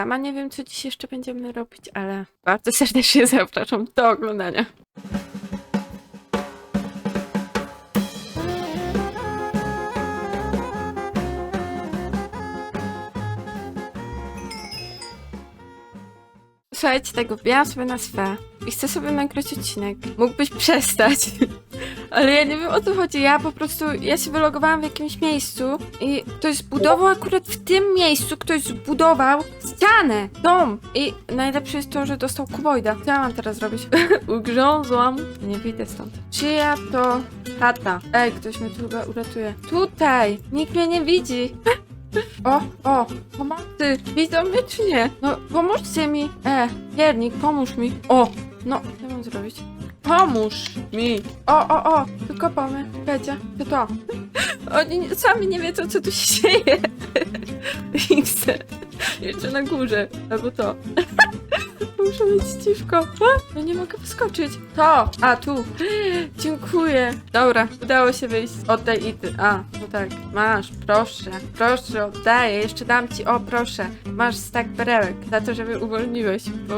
Sama nie wiem, co dziś jeszcze będziemy robić, ale bardzo serdecznie zapraszam do oglądania. Słuchajcie, tego wbijam sobie na swe i chcę sobie nagrać odcinek. Mógłbyś przestać. Ale ja nie wiem o co chodzi. Ja po prostu, ja się wylogowałam w jakimś miejscu i ktoś zbudował akurat w tym miejscu, ktoś zbudował ścianę, dom. I najlepsze jest to, że dostał kuboida. Co ja mam teraz zrobić? Ugrzązłam. Nie wyjdę stąd. Czyja to chata? Ej, ktoś mnie tu chyba uratuje. Tutaj! Nikt mnie nie widzi. O, o, pomocy! Widzą mnie czy nie? No, pomóżcie mi! E, piernik, pomóż mi! O, no, co mam zrobić? Pomóż mi! O, o, o! Wykopamy. Wiecie, to to. Oni sami nie wiedzą, co tu się dzieje. Jeszcze na górze. Albo to. Muszę mieć ciwko. A, No nie mogę wyskoczyć. To! A, tu. Dziękuję. Dobra, udało się wyjść. Oddaj i ty. A, no tak. Masz, proszę. Proszę, oddaję. Jeszcze dam ci. O, proszę. Masz stak perełek. Za to, że mnie uwolniłeś, bo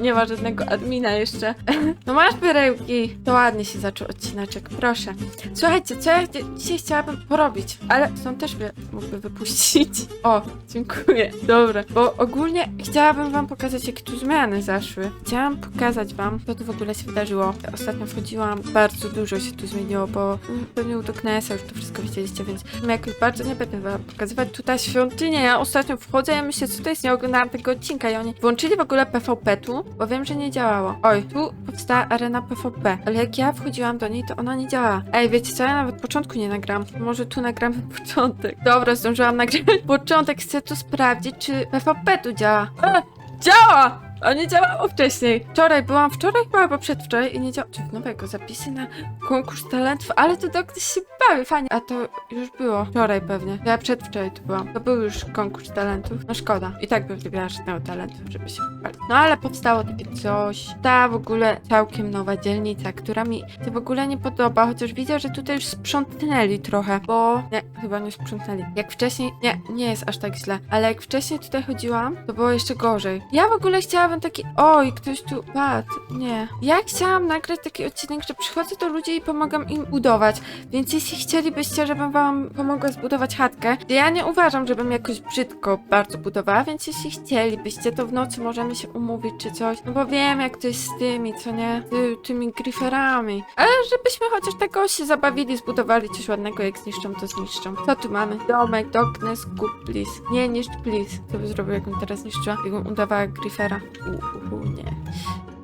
nie ma żadnego admina jeszcze. No masz perełki. To ładnie się zaczął odcinaczek. Proszę. Słuchajcie, co ja dzisiaj chciałabym porobić? Ale stąd też mnie mógłby wypuścić. O, dziękuję. Dobra, bo ogólnie chciałabym wam pokazać, jakie tu zmiany zaszły. Chciałam pokazać wam, co tu w ogóle się wydarzyło. Ostatnio wchodziłam, bardzo dużo się tu zmieniło, bo pewnie u Doknesa już to wszystko widzieliście, więc jakoś bardzo nie będę wam pokazywać. Tutaj świątynia, ja ostatnio wchodzę, ja myślę, co to jest, nie oglądałam tego odcinka i oni włączyli w ogóle PvP tu, bo wiem, że nie działało. Oj, tu powstała arena PvP, ale jak ja wchodziłam do niej, to ona nie działała. Ej, wiecie co, ja nawet początku nie nagram. Może tu nagramy początek. Dobra, zdążyłam nagrać początek, chcę tu sprawdzić, czy PvP tu działa. Działa! A nie działało wcześniej. Wczoraj byłam, wczoraj chyba albo przedwczoraj i nie działa. Czy nowego zapisy na konkurs talentów, ale to ktoś się bawi, fajnie. A to już było wczoraj pewnie. Ja przedwczoraj tu byłam. To był już konkurs talentów. No szkoda. I tak bym wybrała żadnego talentów, żeby się pochwalić. No ale powstało takie coś. Ta w ogóle całkiem nowa dzielnica, która mi się w ogóle nie podoba, chociaż widzę, że tutaj już sprzątnęli trochę, bo... Nie, chyba nie sprzątnęli. Jak wcześniej... Nie, nie jest aż tak źle. Ale jak wcześniej tutaj chodziłam, to było jeszcze gorzej. Ja w ogóle chciałabym taki... Oj, ktoś tu... Pat, nie. Ja chciałam nagrać taki odcinek, że przychodzę do ludzi i pomagam im budować. Więc jeśli chcielibyście, żebym wam pomogła zbudować chatkę, ja nie uważam, żebym jakoś brzydko bardzo budowała, więc jeśli chcielibyście, to w nocy możemy się umówić czy coś. No bo wiem, jak to jest z tymi, co nie? Ty, tymi griferami. Ale żebyśmy chociaż tego się zabawili, zbudowali coś ładnego, jak zniszczą, to zniszczą. Co tu mamy? Domek, darkness, kup, please. Nie, niszcz, please. Co by zrobił, jakbym teraz zniszczyła? Jakbym udawała grifera. Uhu, nie.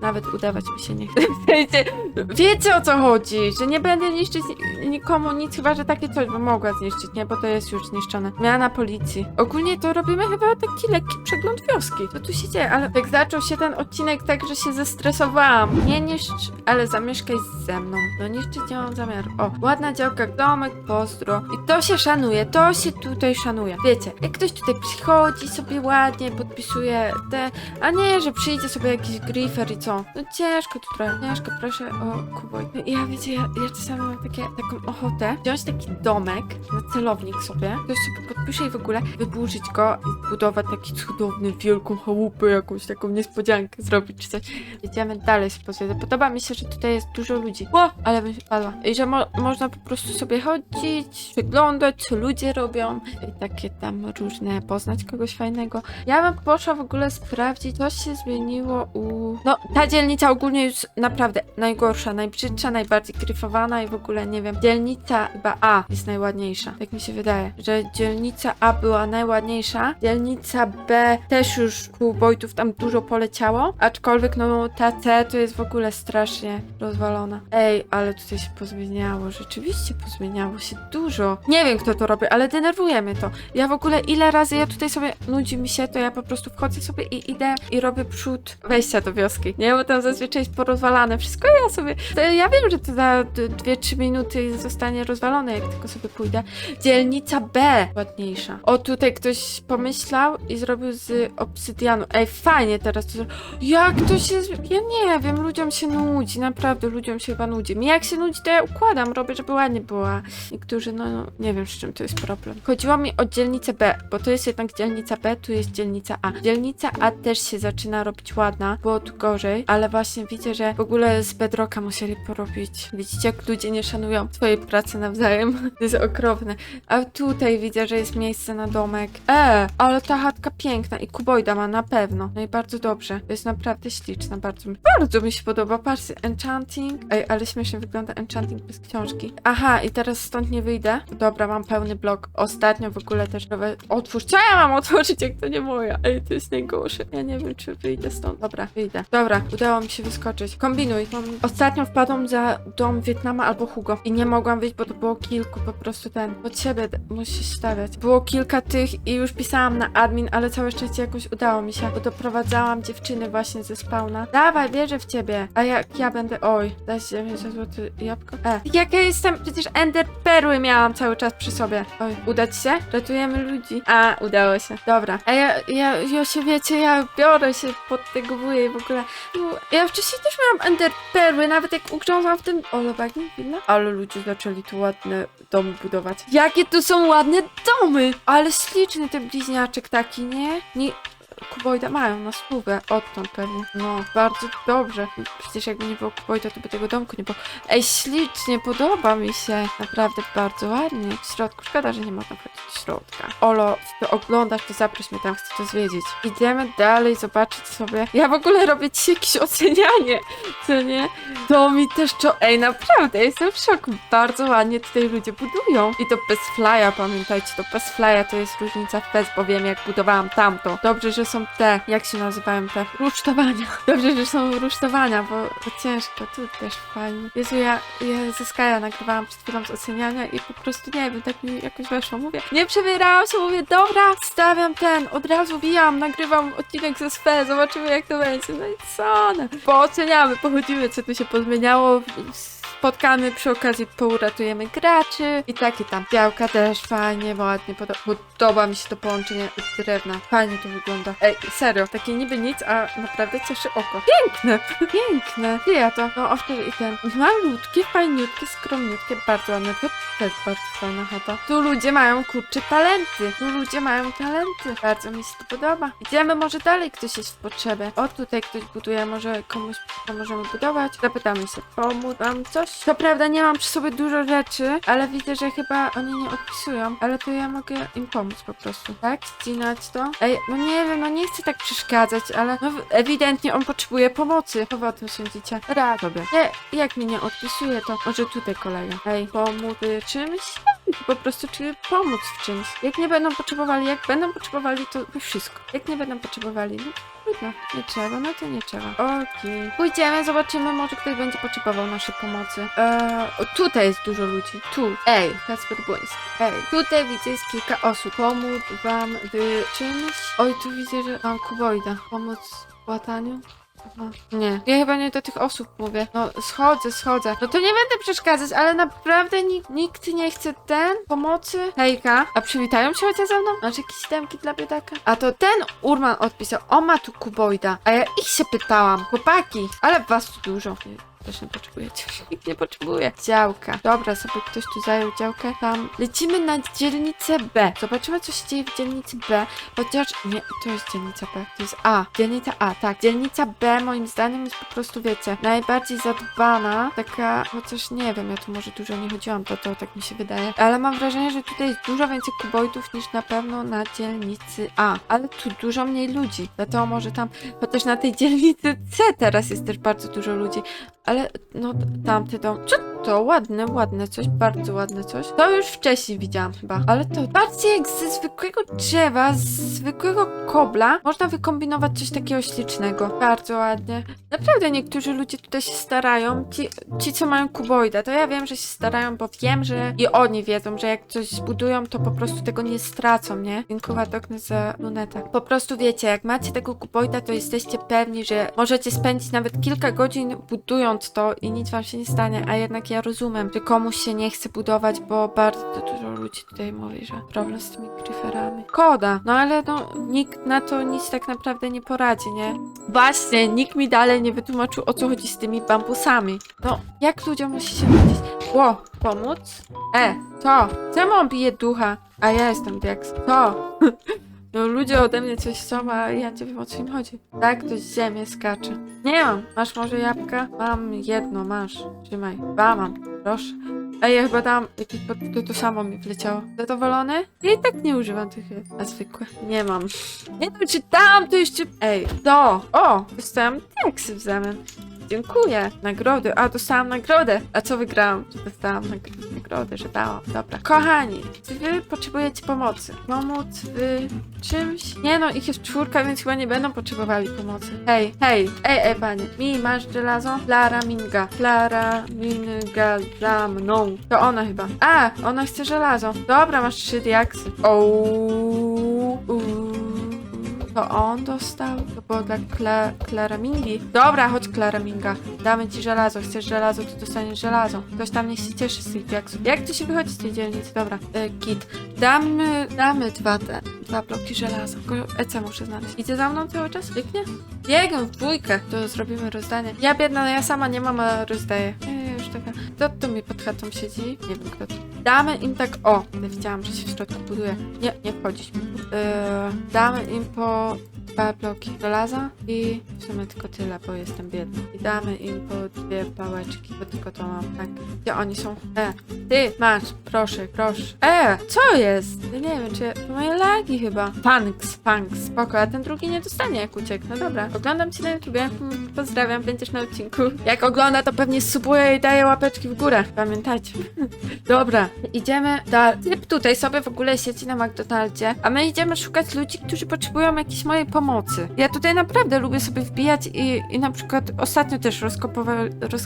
Nawet udawać mi się nie chce. Wiecie, wiecie o co chodzi, że nie będę niszczyć ni- nikomu nic, chyba że takie coś bym mogła zniszczyć, nie? Bo to jest już zniszczone. Zmiana policji. Ogólnie to robimy chyba taki lekki przegląd wioski. Co tu się dzieje? Ale jak zaczął się ten odcinek tak, że się zestresowałam. Nie niszcz, ale zamieszkaj ze mną. No niszczyć nie mam zamiaru. O, ładna działka, domek, pozdro. I to się szanuje, to się tutaj szanuje. Wiecie, jak ktoś tutaj przychodzi sobie ładnie, podpisuje te a nie, że przyjdzie sobie jakiś griffer i co? No ciężko tu trochę. Ciężko, proszę o kuboj. Ja wiecie, ja, ja czasami mam takie, taką ochotę wziąć taki domek na celownik sobie, ktoś sobie podpisze i w ogóle wyburzyć go i zbudować taki cudowny, wielką chałupę, jakąś taką niespodziankę zrobić czy coś. Jedziemy dalej z. Podoba mi się, że tutaj jest dużo ludzi. O, ale bym padła. I że mo można po prostu sobie chodzić, przeglądać, co ludzie robią i takie tam różne, poznać kogoś fajnego. Ja bym poszła w ogóle sprawdzić, co się zmieniło u... No, ta dzielnica ogólnie już naprawdę najgorsza, najbrzydsza, najbardziej gryfowana i w ogóle nie wiem. Dzielnica chyba A jest najładniejsza. Tak mi się wydaje, że dzielnica A była najładniejsza. Dzielnica B też już ku Wojtów tam dużo poleciało, aczkolwiek no ta C to jest w ogóle strasznie rozwalona. Ej, ale tutaj się pozmieniało, rzeczywiście pozmieniało się dużo. Nie wiem kto to robi, ale denerwuje mnie to. Ja w ogóle ile razy ja tutaj sobie nudzi mi się, to ja po prostu wchodzę sobie i idę i robię przód wejścia do wioski, nie? Nie? Bo tam zazwyczaj jest porozwalane wszystko. Ja sobie, to ja wiem, że to za 2-3 minuty zostanie rozwalone, jak tylko sobie pójdę. Dzielnica B ładniejsza. O, tutaj ktoś pomyślał i zrobił z obsydianu. Ej, fajnie teraz to zro- Jak to się... Ja nie wiem, ludziom się nudzi, naprawdę ludziom się chyba nudzi. Mi jak się nudzi, to ja układam, robię, żeby ładnie była. Niektórzy, no, no nie wiem, z czym to jest problem. Chodziło mi o dzielnicę B, bo to jest jednak dzielnica B, tu jest dzielnica A. Dzielnica A też się zaczyna robić ładna, było tu gorzej, ale właśnie widzę, że w ogóle z Bedrocka musieli porobić. Widzicie, jak ludzie nie szanują swojej pracy nawzajem? To jest okropne. A tutaj widzę, że jest miejsce na domek. E, ale ta chatka piękna i kubojda ma na pewno. No i bardzo dobrze. To jest naprawdę śliczna, bardzo mi, bardzo mi się podoba. Patrzcie, enchanting. Ej, ale śmiesznie wygląda enchanting bez książki. Aha, i teraz stąd nie wyjdę. Dobra, mam pełny blok. Ostatnio w ogóle też robię... Otwórz. Co ja mam otworzyć, jak to nie moja? Ej, to jest najgorsze. Ja nie wiem, czy wyjdę stąd. Dobra, wyjdę. Dobra, udało mi się wyskoczyć. Kombinuj. Ostatnio wpadłam za dom Wietnama albo Hugo i nie mogłam wyjść, bo to było kilku po prostu ten. Pod siebie musisz stawiać. Było kilka tych i już pisałam na admin, ale całe szczęście jakoś udało mi się, bo doprowadzałam dziewczyny właśnie ze spawna. Dawaj, wierzę w ciebie. A jak ja będę... Oj, daj 9 zł jabłko. E, jak ja jestem... Przecież ender perły miałam cały czas przy sobie. Oj, udać się? Ratujemy ludzi. A, udało się. Dobra. A ja, ja, ja się wiecie, ja biorę się pod tego i w ogóle... No, Ja wcześniej też miałam ender perły, nawet jak ugrzązłam w tym... Olobagi, willa? Ale ludzie zaczęli tu ładne domy budować. Jakie tu są ładne domy! Ale śliczny ten bliźniaczek taki, nie? Nie... Kubojda mają na spływę, odtąd pewnie. No, bardzo dobrze. Przecież jakby nie było Kubojda, to by tego domku nie było. Ej, ślicznie, podoba mi się. Naprawdę bardzo ładnie. W środku, szkoda, że nie można wchodzić do środka. Olo, ty oglądasz, to zaproś mnie tam, chcę to zwiedzić. Idziemy dalej, zobaczyć sobie. Ja w ogóle robię dzisiaj jakieś ocenianie, co nie? To mi też czo... Ej, naprawdę, jestem w szoku. Bardzo ładnie tutaj ludzie budują. I to bez flya, pamiętajcie, to bez flya to jest różnica w bez, bo wiem jak budowałam tamto. Dobrze, że są te, jak się nazywają te? Rusztowania. Dobrze, że są rusztowania, bo to ciężko. Tu też fajnie. Jezu, ja, ja ze Skaja nagrywałam przed chwilą z oceniania i po prostu nie wiem, tak mi jakoś weszło. Mówię, nie przebierałam się, mówię, dobra, stawiam ten, od razu bijam, nagrywam odcinek ze Sfe, zobaczymy jak to będzie. No i co? No. Pooceniamy, pochodzimy, co tu się pozmieniało. Spotkamy przy okazji, pouratujemy graczy i takie tam. Białka też fajnie, ładnie, podo- podoba mi się to połączenie drewna. Fajnie to wygląda. Ej, serio, takie niby nic, a naprawdę cieszy oko. Piękne, piękne. Gdzie ja to? No, owszem i ten. Malutkie, fajniutkie, skromniutkie, bardzo ładne. To też bardzo fajna chata. Tu ludzie mają, kurcze, talenty. Tu ludzie mają talenty. Bardzo mi się to podoba. Idziemy może dalej, ktoś jest w potrzebie. O, tutaj ktoś buduje, może komuś pomożemy budować. Zapytamy się, pomóc wam coś? Co prawda nie mam przy sobie dużo rzeczy, ale widzę, że chyba oni nie odpisują, ale to ja mogę im pomóc po prostu, tak? Ścinać to. Ej, no nie wiem, no nie chcę tak przeszkadzać, ale no ewidentnie on potrzebuje pomocy. Chyba to sądzicie. Rad. Nie, jak mi nie odpisuje, to może tutaj kolega. Ej, pomóc w czymś? Po prostu, czy pomóc w czymś. Jak nie będą potrzebowali, jak będą potrzebowali, to wszystko. Jak nie będą potrzebowali, no trudno. Nie trzeba, no to nie trzeba. Okej. Pójdziemy, zobaczymy, może ktoś będzie potrzebował naszej pomocy. Eee, tutaj jest dużo ludzi. Tu. Ej, Kacper Błoński. Ej, tutaj widzę jest kilka osób. Pomóc wam w czymś? Oj, tu widzę, że mam kubojda. Pomóc w łataniu? Nie, ja chyba nie do tych osób mówię. No, schodzę, schodzę. No to nie będę przeszkadzać, ale naprawdę nikt, nikt nie chce ten pomocy. Hejka, a przywitają się chociaż ze mną? Masz jakieś demki dla biedaka? A to ten Urman odpisał, on ma tu kubojda. A ja ich się pytałam, chłopaki, ale was tu dużo. Też nie potrzebujecie. Nikt nie potrzebuje. Działka. Dobra, sobie ktoś tu zajął działkę. Tam lecimy na dzielnicę B. Zobaczymy, co się dzieje w dzielnicy B. Chociaż nie, to jest dzielnica B. To jest A. Dzielnica A, tak. Dzielnica B moim zdaniem jest po prostu, wiecie, najbardziej zadbana. Taka, chociaż nie wiem, ja tu może dużo nie chodziłam, to, to tak mi się wydaje. Ale mam wrażenie, że tutaj jest dużo więcej kuboidów niż na pewno na dzielnicy A. Ale tu dużo mniej ludzi. Dlatego może tam, chociaż na tej dzielnicy C teraz jest też bardzo dużo ludzi. Ale no tamte dom. Co to ładne, ładne coś, bardzo ładne coś. To już wcześniej widziałam chyba, ale to patrzcie jak ze zwykłego drzewa, z zwykłego kobla można wykombinować coś takiego ślicznego. Bardzo ładnie. Naprawdę niektórzy ludzie tutaj się starają. Ci, ci co mają kuboida, to ja wiem, że się starają, bo wiem, że i oni wiedzą, że jak coś zbudują, to po prostu tego nie stracą, nie? Dziękuję Dokny za lunetę. Po prostu wiecie, jak macie tego kuboida, to jesteście pewni, że możecie spędzić nawet kilka godzin budując to i nic wam się nie stanie, a jednak ja rozumiem, że komuś się nie chce budować, bo bardzo dużo ludzi tutaj mówi, że problem z tymi creeperami. Koda, no ale no nikt na to nic tak naprawdę nie poradzi, nie? Właśnie, nikt mi dalej nie wytłumaczył o co chodzi z tymi bambusami. No, jak ludziom musi się chodzić? Ło, pomóc? E, to, czemu on bije ducha? A ja jestem Diaks. To. No ludzie ode mnie coś chcą, a ja nie wiem o co im chodzi. Tak, to z ziemię skacze. Nie mam. Masz może jabłka? Mam jedno, masz. Trzymaj. Dwa mam. Proszę. Ej, ja chyba dam jakieś to, to samo mi wleciało. Zadowolony? Ja i tak nie używam tych jed- a zwykłe. Nie mam. Nie wiem, czy dam to jeszcze... Ej, to! O! Dostałam teksty w zamian. Dziękuję. Nagrody. A, dostałam nagrodę. A co wygrałam? Że dostałam nag- nagrodę, że dałam. Dobra. Kochani, czy wy potrzebujecie pomocy? Pomóc w czymś? Nie no, ich jest czwórka, więc chyba nie będą potrzebowali pomocy. Hej, hej, ej, ej, panie. Mi, masz żelazo? Clara Minga. Clara Minga za mną. To ona chyba. A, ona chce żelazo. Dobra, masz trzy diaksy. Ouu. To on dostał? To było dla Mingi. Dobra, chodź Klara Minga. Damy ci żelazo. Chcesz żelazo, to dostaniesz żelazo. Ktoś tam niech się cieszy z tych diaksów. Jak to się wychodzi z tej dzielnicy? Dobra, e. Damy, damy dwa te, dwa bloki żelaza. Tylko EC muszę znaleźć. Idzie za mną cały czas? Biegnie? Biegam w dwójkę. To zrobimy rozdanie. Ja biedna, ja sama nie mam, a rozdaję. Taka... Kto tu mi pod chatą siedzi? Nie wiem kto to. Damy im tak... O! Widziałam, że się w środku buduje. Nie, nie wchodzić. Yy, damy im po dwa bloki żelaza i w sumie tylko tyle, bo jestem biedna. I damy im po dwie pałeczki, bo tylko to mam. Tak. Gdzie oni są? E, ty, masz, proszę, proszę. E, co jest? Nie wiem, czy to moje lagi chyba. Punks, punks, spoko, a ten drugi nie dostanie jak uciekł. No dobra, oglądam cię na YouTubie. Hmm, pozdrawiam, będziesz na odcinku. Jak ogląda, to pewnie subuje i daje łapeczki w górę. Pamiętajcie. Dobra, idziemy dalej. Typ tutaj sobie w ogóle siedzi na McDonaldzie, a my idziemy szukać ludzi, którzy potrzebują jakiejś mojej pomocy. Ja tutaj naprawdę lubię sobie wbijać i, i na przykład ostatnio też roz,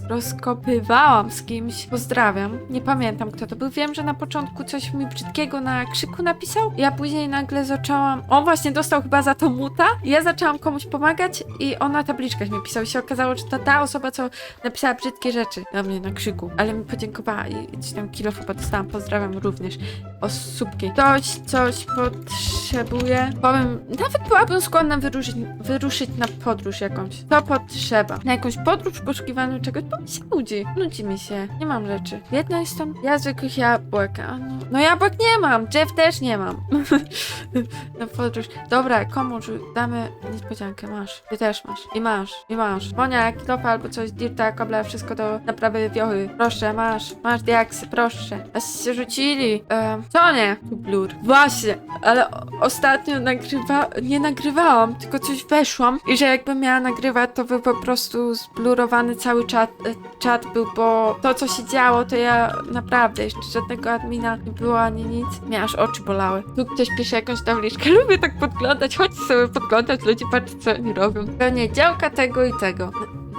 rozkopywałam z kimś. Pozdrawiam. Nie pamiętam kto to był. Wiem, że na początku coś mi brzydkiego na krzyku napisał. Ja później nagle zaczęłam. On właśnie dostał chyba za to muta. Ja zaczęłam komuś pomagać i on na tabliczkach mi pisał. I się okazało, że to ta osoba, co napisała brzydkie rzeczy na mnie na krzyku. Ale mi podziękowała i coś tam kilofopa dostałam. Pozdrawiam również osóbki. Ktoś coś potrzebuje. Powiem, nawet byłabym skłonna wyruszyć, wyruszyć na podróż jakąś. To potrzeba. Na jakąś podróż w poszukiwaniu czegoś, bo się nudzi. Nudzi mi się. Nie mam rzeczy. Jedna jestem. Ja zwykłych jabłek. A no, no jabłek nie mam. Jeff też nie mam. na podróż. Dobra, komu damy niespodziankę? Masz. Ty też masz. I masz. I masz. Monia, kilofa albo coś, dirta, kobla, wszystko do naprawy wiochy. Proszę, masz. Masz diaksy, proszę. A się rzucili. Ehm, co nie? Blur. Właśnie, ale ostatnio nagrywa... nie nagrywałam, tylko coś weszłam i że jakbym miała nagrywać, to był po prostu zblurowany cały czat, e, czat był, bo to, co się działo, to ja naprawdę jeszcze żadnego admina nie było ani nic. Mnie aż oczy bolały. Tu ktoś pisze jakąś tabliczkę. Lubię tak podglądać, chodź sobie podglądać ludzi, patrzcie co oni robią. Pewnie działka tego i tego.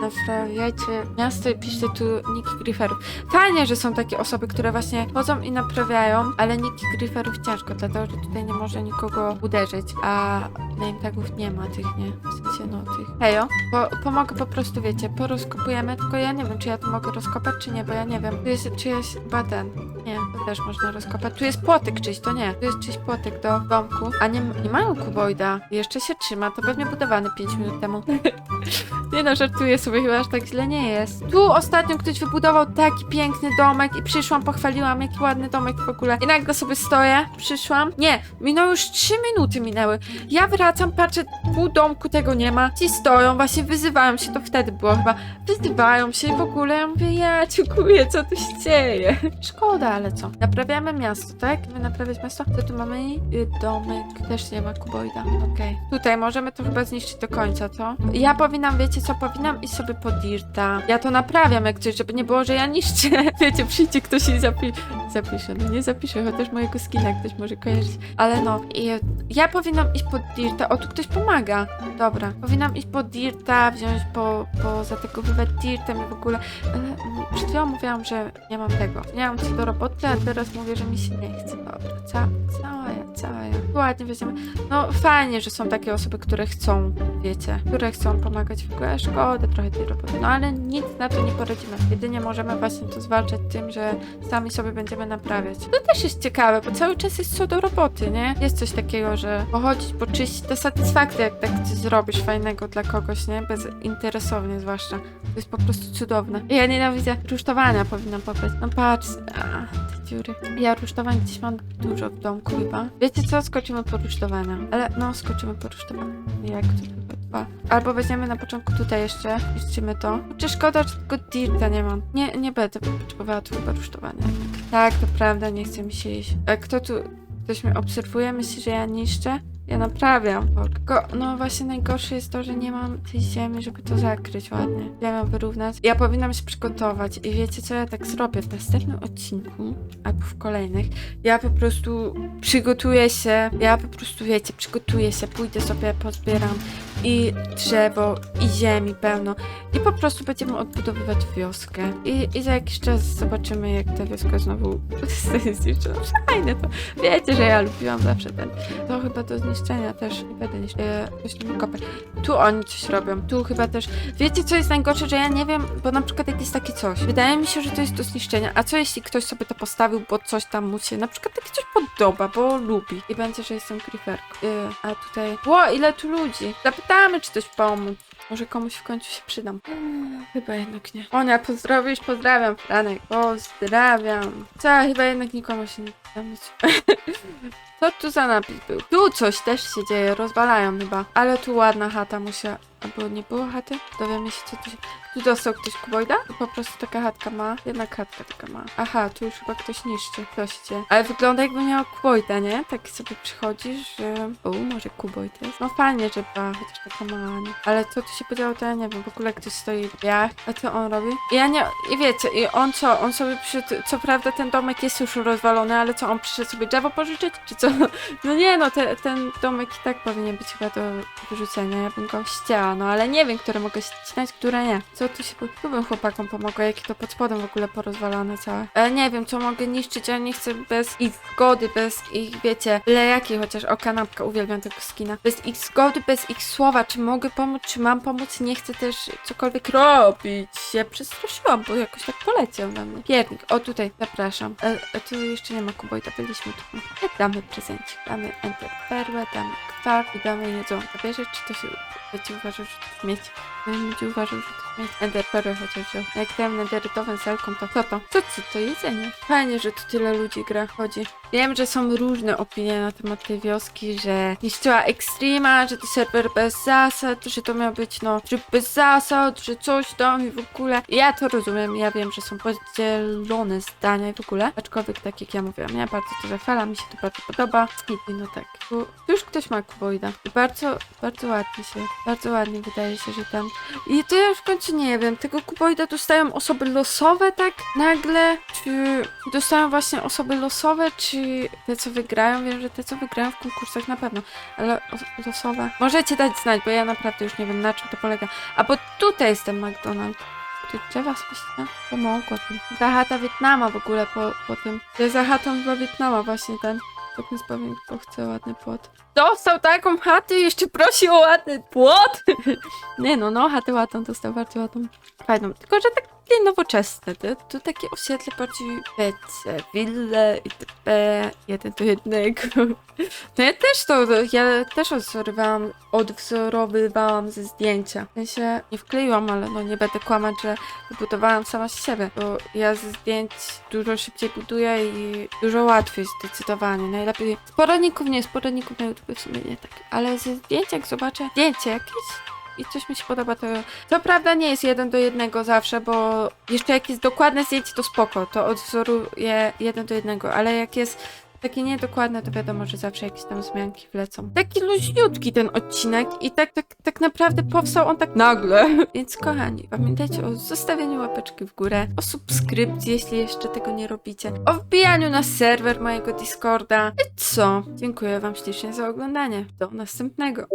Naprawiajcie miasto i piszcie tu niki griferów. Fajnie, że są takie osoby, które właśnie chodzą i naprawiają, ale niki griferów ciężko, dlatego że tutaj nie może nikogo uderzyć, a name tagów nie ma tych, nie? W sensie no tych. Hejo, po, pomogę po prostu, wiecie, porozkopujemy, tylko ja nie wiem, czy ja to mogę rozkopać, czy nie, bo ja nie wiem. Tu jest czyjeś chyba ten. Nie, to też można rozkopać. Tu jest płotek czyś, to nie. Tu jest czyś płotek do domku, a nie, nie mają kuboida. Jeszcze się trzyma, to pewnie budowany 5 minut temu. Nie no, żartuję sobie, chyba aż tak źle nie jest. Tu ostatnio ktoś wybudował taki piękny domek i przyszłam, pochwaliłam, jaki ładny domek w ogóle. I nagle sobie stoję, przyszłam. Nie, minęły już 3 minuty minęły. Ja wracam, patrzę, pół domku tego nie ma. Ci stoją, właśnie wyzywają się, to wtedy było chyba. Wyzywają się i w ogóle ja mówię, ja dziękuję, co tu się dzieje. Szkoda. ale co? Naprawiamy miasto, tak? My naprawiać miasto? Co tu mamy? Y, Domek. Też nie ma kuboida. Okej. Tutaj możemy to chyba zniszczyć do końca, co? Ja powinnam, wiecie co? Powinnam iść sobie po Dirta. Ja to naprawiam jak coś, żeby nie było, że ja niszczę. Wiecie, przyjdzie ktoś i zapi zapisze. No nie zapiszę, chociaż mojego skina ktoś może kojarzyć. Ale no, i ja powinnam iść po Dirta. O, tu ktoś pomaga. Dobra. Powinnam iść po Dirta, wziąć po, po zategowywać Dirtem i w ogóle. Przed chwilą mówiłam, że nie mam tego. Nie mam co do roboty, a teraz mówię, że mi się nie chce. Dobra, ca cała ja, cała ja. Ładnie weźmiemy. No fajnie, że są takie osoby, które chcą, wiecie, które chcą pomagać w ogóle. Szkoda trochę tej roboty. No ale nic na to nie poradzimy. Jedynie możemy właśnie to zwalczać tym, że sami sobie będziemy naprawiać. To też jest ciekawe, bo cały czas jest co do roboty, nie? Jest coś takiego, że pochodzić, poczyścić, to satysfakcja, jak tak coś zrobisz fajnego dla kogoś, nie? Bezinteresownie zwłaszcza. To jest po prostu cudowne. Ja nienawidzę rusztowania, powinnam pobrać. No patrz, a, dziury. Ja rusztowań gdzieś mam dużo w domku chyba. Wiecie co? Skoczymy po rusztowania. Ale no, skoczymy po rusztowania. Jak to chyba. Albo weźmiemy na początku tutaj jeszcze, niszczymy to. Czy szkoda, że tylko dirta nie mam. Nie, nie będę potrzebowała tu chyba rusztowania. Tak, to prawda, nie chce mi się iść. A kto tu... Ktoś mnie obserwuje, myśli, że ja niszczę? Ja naprawiam. Tylko, no właśnie najgorsze jest to, że nie mam tej ziemi, żeby to zakryć ładnie. Ziemię wyrównać. Ja powinnam się przygotować i wiecie co ja tak zrobię w następnym odcinku, albo w kolejnych. Ja po prostu przygotuję się, ja po prostu wiecie, przygotuję się, pójdę sobie, pozbieram i drzewo, i ziemi pełno. I po prostu będziemy odbudowywać wioskę. I, i za jakiś czas zobaczymy, jak ta wioska znowu zostanie zniszczona. Fajne to. Wiecie, że ja lubiłam zawsze ten. To chyba do zniszczenia też nie będę niszczyć. E, coś tu oni coś robią. Tu chyba też. Wiecie, co jest najgorsze, że ja nie wiem, bo na przykład jak jest takie coś. Wydaje mi się, że to jest do zniszczenia. A co jeśli ktoś sobie to postawił, bo coś tam mu się na przykład takie coś podoba, bo lubi. I będzie, że jestem creeperką. E, a tutaj. Ło, ile tu ludzi. Zapytamy, czy coś pomóc. Może komuś w końcu się przydam. Chyba jednak nie. Onia, pozdrowisz? Pozdrawiam, Franek. Pozdrawiam. Co, chyba jednak nikomu się nie przydam. Co tu za napis był? Tu coś też się dzieje, rozwalają chyba. Ale tu ładna chata musiała... Albo nie było chaty? Dowiemy się, co tu się... Tu dostał ktoś kubojda? Po prostu taka chatka ma. Jedna chatka taka ma. Aha, tu już chyba ktoś niszczy. Ktoś cię. Ale wygląda jakby miał kubojda, nie? Tak sobie przychodzisz, że... O, może kubojda jest. No fajnie, że ba, chociaż taka mała, nie? Ale co tu się podziało, to ja nie wiem. W ogóle ktoś stoi w. A co on robi? I ja nie... I wiecie, i on co? On sobie przyszedł... Co prawda ten domek jest już rozwalony, ale co? On przyszedł sobie drzewo pożyczyć? Czy co? No nie no, te, ten domek i tak powinien być chyba do wyrzucenia. Ja bym go ścięła, no ale nie wiem, które mogę ścinać, które nie. Co tu się... Tu bym chłopakom pomogła, jakie to pod spodem w ogóle porozwalane całe. E, nie wiem, co mogę niszczyć, ja nie chcę bez ich zgody, bez ich, wiecie, byle jakiej, chociaż o kanapka, uwielbiam tego skina. Bez ich zgody, bez ich słowa, czy mogę pomóc, czy mam pomóc, nie chcę też cokolwiek robić. Ja przestraszyłam, bo jakoś tak poleciał na mnie. Piernik, o tutaj, zapraszam. E, e, tu jeszcze nie ma kubojta, byliśmy tu. E, damy prezencik, damy enter perłę, damy kwar i damy jedzonko. Bierze, czy to się będzie uważał, że to śmieć? Będzie uważał, że to śmieć. Ender perłę chociaż wziął. Jak dałem nederytową zelką, to co to? Co to? To jedzenie. Fajnie, że tu tyle ludzi gra, chodzi. Wiem, że są różne opinie na temat tej wioski, że niszczyła Extrema, że to serwer bez zasad, że to miał być no tryb bez zasad, że coś tam i w ogóle. Ja to rozumiem, ja wiem, że są podzielone zdania i w ogóle. Aczkolwiek tak jak ja mówiłam, ja bardzo to zachwalam, mi się to bardzo podoba. I no tak, tu, już ktoś ma kuboida. Bardzo, bardzo ładnie się, bardzo ładnie wydaje się, że tam. I to ja już w końcu nie wiem, tego kuboida dostają osoby losowe tak nagle, czy dostają właśnie osoby losowe, czy te co wygrają, wiem, że te co wygrają w konkursach na pewno, ale os- losowe. Możecie dać znać, bo ja naprawdę już nie wiem na czym to polega. A bo tutaj jest ten McDonald's. Ty drzewa słyszcie? Pomogło tym. Ta chata Wietnama w ogóle po, po tym. To jest za chatą dla Wietnama właśnie ten. Tak więc powiem, kto chce ładny płot. Dostał taką chatę i jeszcze prosi o ładny płot? nie no, no chatę ładną dostał, bardzo ładną. Fajną, tylko że tak nie nowoczesne. To, to takie osiedle bardziej wiecie, wille itp. Jeden do jednego. No ja też to, ja też odwzorowałam, odwzorowywałam ze zdjęcia. W sensie nie wkleiłam, ale no nie będę kłamać, że wybudowałam sama z siebie, bo ja ze zdjęć dużo szybciej buduję i dużo łatwiej zdecydowanie. Najlepiej z poradników nie, z poradników na YouTube w sumie nie tak, ale ze zdjęć jak zobaczę zdjęcie jakieś, i coś mi się podoba, to... To prawda nie jest jeden do jednego zawsze, bo jeszcze jak jest dokładne zdjęcie, to spoko, to odwzoruję jeden do jednego, ale jak jest takie niedokładne, to wiadomo, że zawsze jakieś tam zmianki wlecą. Taki luźniutki ten odcinek i tak, tak, tak naprawdę powstał on tak nagle. Więc kochani, pamiętajcie o zostawieniu łapeczki w górę, o subskrypcji, jeśli jeszcze tego nie robicie, o wbijaniu na serwer mojego Discorda. I co? Dziękuję wam ślicznie za oglądanie. Do następnego.